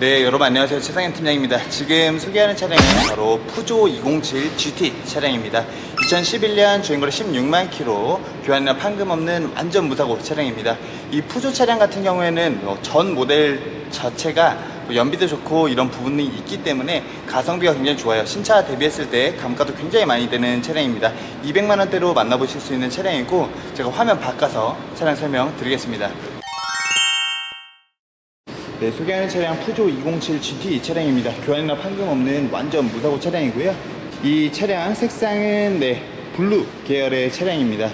네, 여러분 안녕하세요. 최상현 팀장입니다. 지금 소개하는 차량은 바로 푸조 207 GT 차량입니다. 2011년 주행거리 16만 킬로, 교환이나 판금 없는 완전 무사고 차량입니다. 이 푸조 차량 같은 경우에는 어, 전 모델 자체가 뭐 연비도 좋고 이런 부분이 있기 때문에 가성비가 굉장히 좋아요. 신차 대비했을 때 감가도 굉장히 많이 되는 차량입니다. 200만 원대로 만나보실 수 있는 차량이고 제가 화면 바꿔서 차량 설명 드리겠습니다. 네, 소개하는 차량 푸조 207 GT 차량입니다. 교환이나 판금 없는 완전 무사고 차량이고요. 이 차량 색상은 네, 블루 계열의 차량입니다.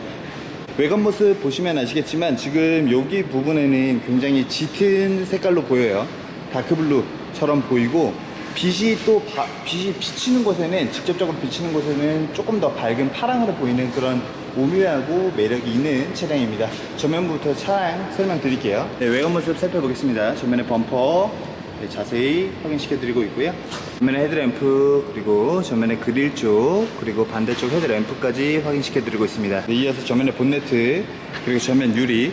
외관 모습 보시면 아시겠지만 지금 여기 부분에는 굉장히 짙은 색깔로 보여요. 다크블루처럼 보이고 빛이 또 바- 빛이 비치는 곳에는 직접적으로 비치는 곳에는 조금 더 밝은 파랑으로 보이는 그런 오묘하고 매력이 있는 차량입니다. 전면부터 차량 설명드릴게요. 네, 외관 모습 살펴보겠습니다. 전면에 범퍼 네, 자세히 확인시켜드리고 있고요. 전면에 헤드램프 그리고 전면에 그릴 쪽 그리고 반대쪽 헤드램프까지 확인시켜드리고 있습니다. 네, 이어서 전면에 본네트 그리고 전면 유리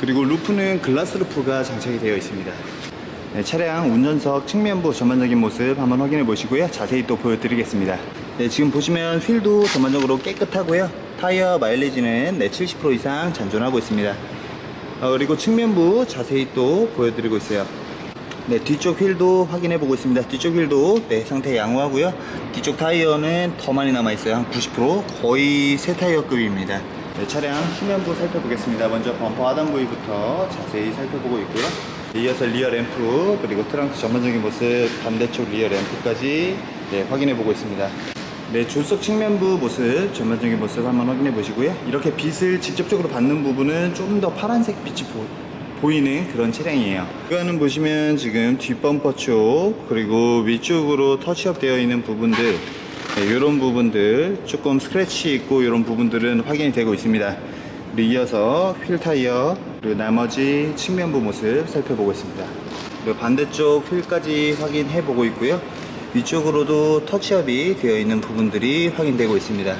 그리고 루프는 글라스 루프가 장착이 되어 있습니다. 네, 차량 운전석 측면부 전반적인 모습 한번 확인해 보시고요. 자세히 또 보여드리겠습니다. 네, 지금 보시면 휠도 전반적으로 깨끗하고요. 타이어 마일리지는 네, 70% 이상 잔존하고 있습니다. 어, 그리고 측면부 자세히 또 보여드리고 있어요. 네, 뒤쪽 휠도 확인해 보고 있습니다. 뒤쪽 휠도 네, 상태 양호하고요. 뒤쪽 타이어는 더 많이 남아 있어요. 한 90% 거의 새 타이어급입니다. 네, 차량 후면부 살펴보겠습니다. 먼저 범퍼 하단 부위부터 자세히 살펴보고 있고요. 네, 이어서 리어 램프 그리고 트렁크 전반적인 모습 반대쪽 리어 램프까지 네, 확인해 보고 있습니다. 네, 조석 측면부 모습, 전반적인 모습 한번 확인해 보시고요. 이렇게 빛을 직접적으로 받는 부분은 좀 더 파란색 빛이 보, 보이는 그런 차량이에요. 이거는 보시면 지금 뒷범퍼 쪽, 그리고 위쪽으로 터치업 되어 있는 부분들, 이런 부분들, 조금 스크래치 있고 이런 부분들은 확인이 되고 있습니다. 그리고 이어서 휠 타이어, 그리고 나머지 측면부 모습 살펴보고 있습니다. 그리고 반대쪽 휠까지 확인해 보고 있고요. 위쪽으로도 터치업이 되어 있는 부분들이 확인되고 있습니다.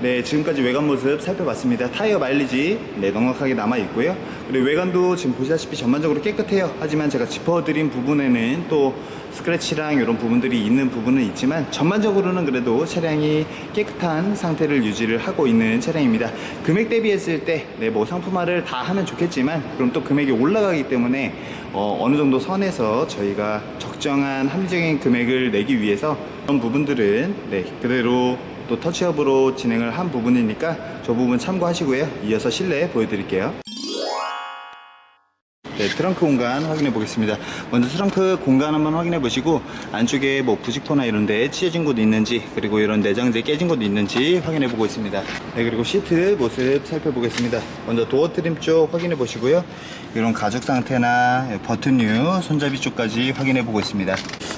네, 지금까지 외관 모습 살펴봤습니다. 타이어 마일리지 네, 넉넉하게 남아 있고요. 그리고 외관도 지금 보시다시피 전반적으로 깨끗해요. 하지만 제가 짚어드린 부분에는 또 스크래치랑 이런 부분들이 있는 부분은 있지만 전반적으로는 그래도 차량이 깨끗한 상태를 유지를 하고 있는 차량입니다. 금액 대비했을 때, 네, 뭐 상품화를 다 하면 좋겠지만 그럼 또 금액이 올라가기 때문에 어, 어느 정도 선에서 저희가 적정한 합리적인 금액을 내기 위해서 그런 부분들은 네, 그대로 또 터치업으로 진행을 한 부분이니까 저 부분 참고하시고요. 이어서 실내 보여드릴게요. 네, 트렁크 공간 확인해 보겠습니다. 먼저 트렁크 공간 한번 확인해 보시고 안쪽에 뭐 부직포나 이런 데 찢어진 곳 있는지 그리고 이런 내장재 깨진 곳 있는지 확인해 보고 있습니다. 네, 그리고 시트 모습 살펴보겠습니다. 먼저 도어 트림 쪽 확인해 보시고요. 이런 가죽 상태나 버튼류, 손잡이 쪽까지 확인해 보고 있습니다.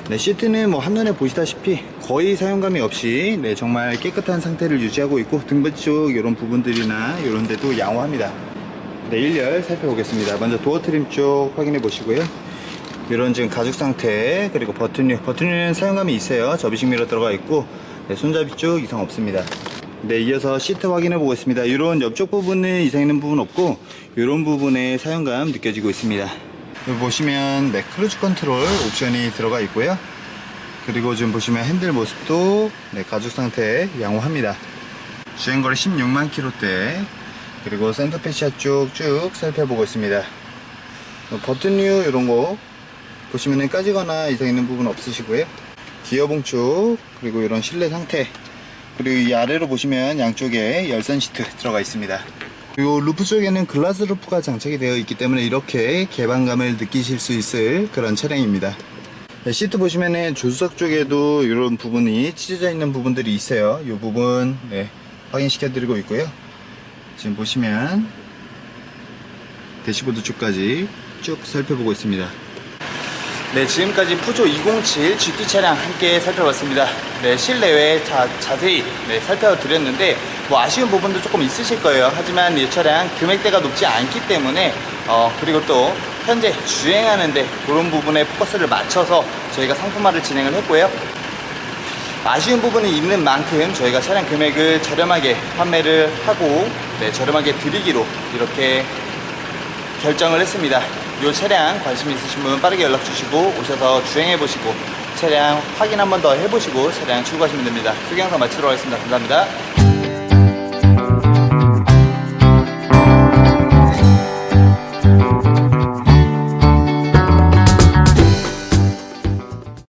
네, 시트는 뭐 한눈에 보시다시피 거의 사용감이 없이 네, 정말 깨끗한 상태를 유지하고 있고 등받이 쪽 이런 부분들이나 이런 데도 양호합니다. 네, 1열 살펴보겠습니다. 먼저 도어 트림 쪽 확인해 보시고요. 이런 지금 가죽 상태, 그리고 버튼류. 버튼류는 사용감이 있어요. 접이식 미러 들어가 있고, 네, 손잡이 쪽 이상 없습니다. 네, 이어서 시트 확인해 보고 있습니다. 이런 옆쪽 부분은 이상 있는 부분 없고, 이런 부분에 사용감 느껴지고 있습니다. 여기 보시면, 네, 크루즈 컨트롤 옵션이 들어가 있고요. 그리고 지금 보시면 핸들 모습도, 네, 가죽 상태 양호합니다. 주행거리 16만 킬로대 그리고 센터페시아 쪽쭉 살펴보고 있습니다 어, 버튼류 이런 거 보시면은 까지거나 이상 있는 부분 없으시고요 기어봉 쪽 그리고 이런 실내 상태 그리고 이 아래로 보시면 양쪽에 열선 시트 들어가 있습니다 그리고 루프 쪽에는 글라스 루프가 장착이 되어 있기 때문에 이렇게 개방감을 느끼실 수 있을 그런 차량입니다 네, 시트 보시면은 조수석 쪽에도 이런 부분이 찢어져 있는 부분들이 있어요. 이 부분 네, 확인시켜 드리고 있고요. 지금 보시면 대시보드 쪽까지 쭉 살펴보고 있습니다. 네, 지금까지 푸조 207 GT 차량 함께 살펴봤습니다. 네, 실내외 자, 자세히 네, 살펴드렸는데 뭐 아쉬운 부분도 조금 있으실 거예요. 하지만 이 차량 금액대가 높지 않기 때문에 어, 그리고 또 현재 주행하는데 그런 부분에 포커스를 맞춰서 저희가 상품화를 진행을 했고요. 아쉬운 부분이 있는 만큼 저희가 차량 금액을 저렴하게 판매를 하고 네, 저렴하게 드리기로 이렇게 결정을 했습니다. 이 차량 관심 있으신 분 빠르게 연락 주시고 오셔서 주행해 보시고 차량 확인 한 번 더 해보시고 차량 출고하시면 됩니다. 소개 영상 마치도록 하겠습니다. 감사합니다.